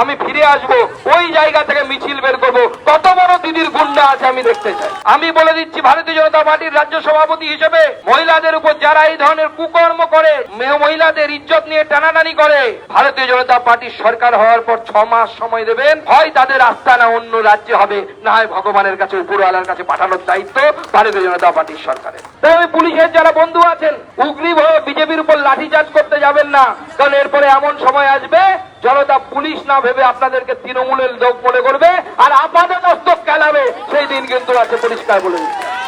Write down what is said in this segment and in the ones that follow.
আমি ফিরে আসব, ওই জায়গা থেকে মিছিল বের করব। কত বড় দিদির গুন্ডা আছে আমি দেখতে চাই। আমি বলে দিচ্ছি, ভারতীয় জনতা পার্টির রাজ্য সভাপতি হিসেবে মহিলাদের উপর যারা এই ধরনের কুকর্ম করে মহিলাদের ইজ্জত নিয়ে টানাটানি করে, ভারতীয় জনতা পার্টির সরকার হওয়ার পর ছ মাস সময় দেবেন। হয় তাদের আস্থা না অন্য রাজ্যে হবে, না হয় ভগবানের কাছে, উপরওয়ালার কাছে পাঠানোর দায়িত্ব ভারতীয় জনতা পার্টির সরকারের। তাই ওই পুলিশের যারা বন্ধু আছেন, উগ্রীব বিজেপির উপর লাঠিচার্জ করতে যাবেন না, কারণ এরপরে এমন সময় আসবে জনতা পুলিশ না ভেবে আপনাদেরকে তৃণমূলের লোক মনে করবে, আর আপাদের মস্তক খেলাবে, সেই দিন কিন্তু আছে পরিষ্কার বলে।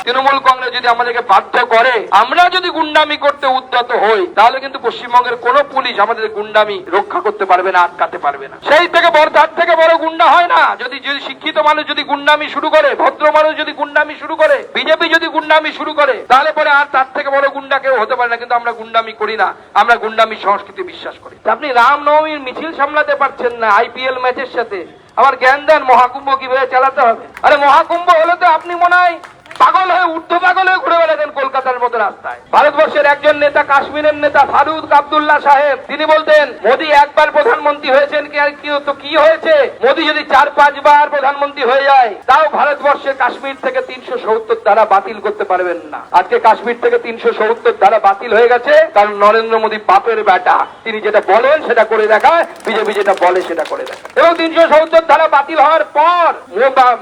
তৃণমূল কংগ্রেস যদি আমাদেরকে বাধ্য করে, আমরা যদি গুন্ডামি করতে উদ্যত হই, তাহলে কিন্তু পশ্চিমবঙ্গের কোন পুলিশ আমাদের গুন্ডামি রক্ষা করতে পারবে না, আটকাতে পারবে না। সেই থেকে বড়, তার থেকে বড় গুন্ডা হয় না। যদি যদি শিক্ষিত মানুষ যদি গুন্ডামি শুরু করে, ভদ্র মানুষ যদি গুন্ডামি শুরু করে, বিজেপি যদি গুন্ডামি শুরু করে, তাহলে পরে আর তার থেকে বড় গুন্ডা কেউ হতে পারে না। কিন্তু আমরা গুন্ডামি করি না, আমরা গুন্ডামি সংস্কৃতি বিশ্বাস করি। আপনি রামনবমীর মিছিল সামলাতে পারছেন না আইপিএল ম্যাচের সাথে। আবার জ্ঞান দেন মহাকুম্ভ কীভাবে চালাতে হবে? আরে মহাকুম্ভ হলে তো আপনি মনে হয় পাগল হয়ে উর্ধ পাগল হয়ে ঘুরে বেড়াতেন কলকাতার মতো রাস্তায়। ভারতবর্ষের একজন নেতা, কাশ্মীরের নেতা ফারুক আবদুল্লাহ সাহেব, তিনি বলতেন, মোদী একবার প্রধানমন্ত্রী হয়েছেন কি আর কি হয়েছে? মোদী যদি চার, পাঁচবার প্রধানমন্ত্রী হয়ে যায়, তাও ভারতবর্ষের কাশ্মীর থেকে তিনশো সত্তর দ্বারা বাতিল করতে পারবেন না। আজকে কাশ্মীর থেকে তিনশো সত্তর দ্বারা বাতিল হয়ে গেছে, কারণ নরেন্দ্র মোদী বাপের বেটা। তিনি যেটা বলেন সেটা করে দেখায়, বিজেপি যেটা বলে সেটা করে দেখায়। এবং তিনশো সত্তর ধারা বাতিল হওয়ার পর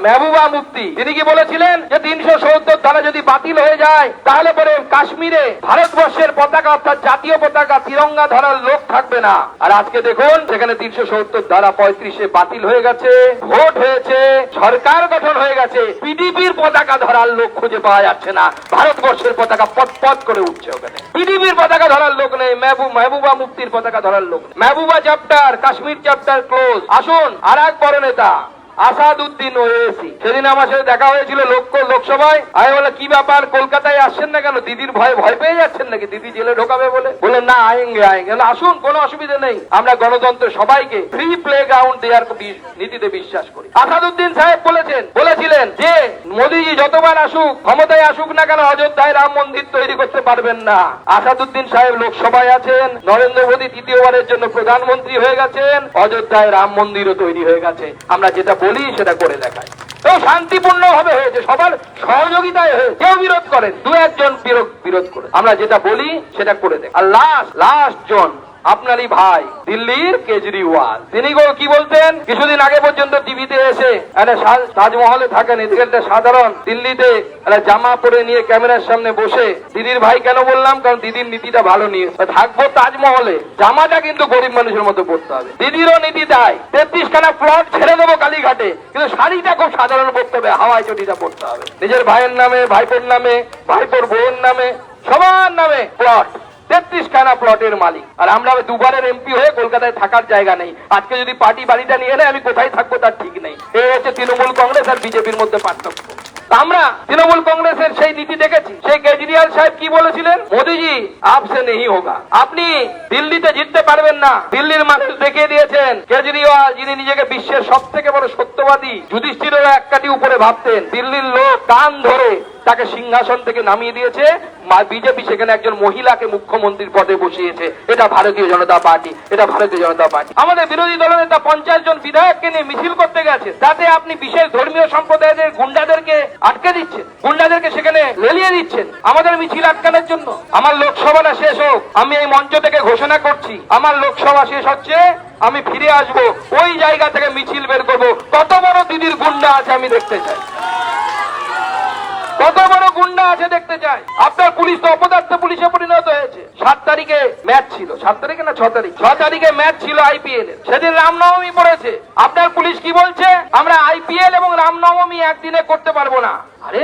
মেহবুবা মুফতি, তিনি কি বলেছিলেন যে তিনশো সত্তর ধারা যদি বাতিল হয়ে যায়, তাহলে পরে কাশ্মীরে ভারতবর্ষের পতাকা অর্থাৎ জাতীয় পতাকা, তিরঙ্গা ধরার লোক থাকবে না। আর আজকে দেখুন, সেখানে তিনশো সত্তর ধারা পঁয়ত্রিশে বাতিল হয়ে গেছে, ভোট হয়েছে, সরকার গঠন হয়ে গেছে পিডিপির পতাকা ধরার লোক খুঁজে পাওয়া যাচ্ছে না। ভারতবর্ষের পতাকা পথ পথ করে উঠছে ওখানে। পিডিপির পতাকা ধরার লোক নেই মেহবুব মুক্তির পতাকা ধরার লোক। Mehbooba chapter Kashmir chapter close আসুন, আর এক বড় নেতা। আসাদুদ্দিন ওয়েসি। সেদিন আমার সাথে দেখা হয়েছিল লোক লোকসভায়। আমি বলে কি ব্যাপার? কলকাতায় আসছেন না কেন? দিদির ভয়ে ভয় পেয়ে যাচ্ছেন নাকি? দিদি জেলে ঢোকাবে বলে? বলে না, আয়েঙ্গে আয়েঙ্গে। আসুন, কোনো অসুবিধা নেই। আমরা গণতন্ত্র সবাইকে ফ্রি প্লে গ্রাউন্ড দেওয়ার নীতিতে বিশ্বাস করি। আসাদুদ্দিন সাহেব বলেছেন বলেছিলেন যে, মোদীজি যতবার আসুক, ক্ষমতায় আসুক না কেন, অযোধ্যায় রাম মন্দির তৈরি করতে পারবেন না। আসাদুদ্দিন সাহেব লোকসভায় আছেন। নরেন্দ্র মোদী তৃতীয়বারের জন্য প্রধানমন্ত্রী হয়ে গেছেন। অযোধ্যায় রাম মন্দিরও তৈরি হয়ে গেছে। আমরা যেটা বলি সেটা করে দেখায়। এবং শান্তিপূর্ণ ভাবে হয়েছে, সবার সহযোগিতায় হয়েছে। কেউ বিরোধ করেন, দু একজন বিরোধ- বিরোধ করে আমরা যেটা বলি, সেটা করে দেখ। আর লাস্ট লাস্ট জন আপনারই ভাই দিল্লির কেজরিওয়াল। তিনি কি বলতেন? কিছুদিন আগে পর্যন্ত টিভিতে এসে তাজমহলে থাকেন। সাধারণ দিল্লিতে জামা পরে নিয়ে ক্যামেরার সামনে বসে, দিদির ভাই কেন বললাম? কারণ দিদির নীতিটা ভালো নিয়ে থাকব তাজমহলে। জামাটা কিন্তু গরিব মানুষের মতো পড়তে হবে। দিদিরও নীতি তাই। তেত্রিশ খানা প্লট ছেড়ে দেবো কালীঘাটে। কিন্তু শাড়িটা খুব সাধারণ পড়তে হবে। হাওয়াই চটিটা পড়তে হবে। নিজের ভাইয়ের নামে, ভাইপোর নামে, ভাইপোর বোন নামে, সবার নামে প্লট তেত্রিশ খানা প্লটের মালিক। আর আমরা দুবারের এমপি হয়ে কলকাতায় থাকার জায়গা নেই। আজকে যদি পার্টি বাড়িটা নিয়ে নেয়, আমি কোথায় থাকব তার ঠিক নেই। এই হচ্ছে তৃণমূল কংগ্রেস আর বিজেপির মধ্যে পার্থক্য। আমরা তৃণমূল কংগ্রেসের সেই নীতি দেখেছি। সেই কেজরিওয়াল সাহেব কি বলেছিলেন? মোদিজি আপসে নেই হোগা। আপনি দিল্লিতে জিততে পারবেন না। দিল্লির মানুষ দেখিয়ে দিয়েছেন, কেজরিওয়াল যিনি নিজেকে বিশ্বের সব থেকে বড় সত্যবাদী, যুধিষ্ঠিরের এক কাটি উপরে ভাবতেন, দিল্লির লোক কান ধরে তাকে সিংহাসন থেকে নামিয়ে দিয়েছে। বিজেপি সেখানে একজন মহিলাকে মুখ্যমন্ত্রীর পদে বসিয়েছে। এটা ভারতীয় জনতা পার্টি, এটা ভারতীয় জনতা পার্টি। আমাদের বিরোধী দলনেতা পঞ্চাশ জন বিধায়ককে নিয়ে মিছিল করতে গেছে। তাতে আপনি বিশেষ ধর্মীয় সম্প্রদায়ের গুন্ডাদেরকে আটকে দিচ্ছেন। গুন্ডাদেরকে সেখানে লেলিয়ে দিচ্ছেন। আমাদের মিছিল আটকানোর জন্য। আমার লোকসভাটা শেষ হোক। আমি এই মঞ্চ থেকে ঘোষণা করছি। আমার লোকসভা শেষ হচ্ছে। আমি ফিরে আসব। ওই জায়গা থেকে মিছিল বের করব। কত বড় দিদির গুন্ডা আছে আমি দেখতে চাই। কত বড় গুন্ডা আছে দেখতে চাই? আপনার পুলিশ তো অপদার্থ পুলিশে পরিণত হয়েছে। সাত তারিখে ম্যাচ ছিল। সাত তারিখে না ছ তারিখ? ছ তারিখে ম্যাচ ছিল আইপিএল এর। সেদিন রামনবমী পড়েছে। আপনার পুলিশ কি বলছে? আমরা আইপিএল এবং রামনবমী একদিনে করতে পারব না। আরে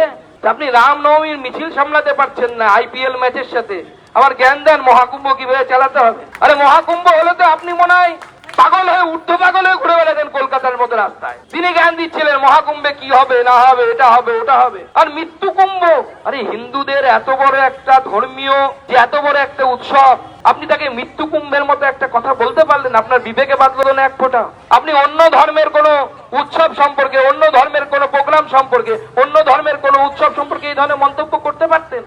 আপনি রামনবমীর মিছিল সামলাতে পারছেন না আইপিএল ম্যাচের সাথে। আবার জ্ঞান দেন মহাকুম্ভ কীভাবে চালাতে হবে? আরে, মহাকুম্ভ হলে তো আপনি মনে হয় পাগল হয়ে উর্ধ পাগল হয়ে ঘুরে বেড়াতেন কলকাতার মতো রাস্তায়। তিনি জ্ঞান দিচ্ছিলেন, মহাকুম্ভে কি হবে, না হবে, এটা হবে, ওটা হবে। আর মৃত্যু কুম্ভ, আরে হিন্দুদের এত বড় একটা ধর্মীয় যে এত বড় একটা উৎসব, আপনি তাকে মৃত্যু কুম্ভের মতো একটা কথা বলতে পারলেন, আপনার বিবেকে বাঁধলো না এক ফোঁটা। আপনি অন্য ধর্মের কোন উৎসব সম্পর্কে, অন্য ধর্মের কোন প্রোগ্রাম সম্পর্কে, অন্য ধর্মের কোন উৎসব সম্পর্কে এই ধরনের মন্তব্য করতে পারতেন?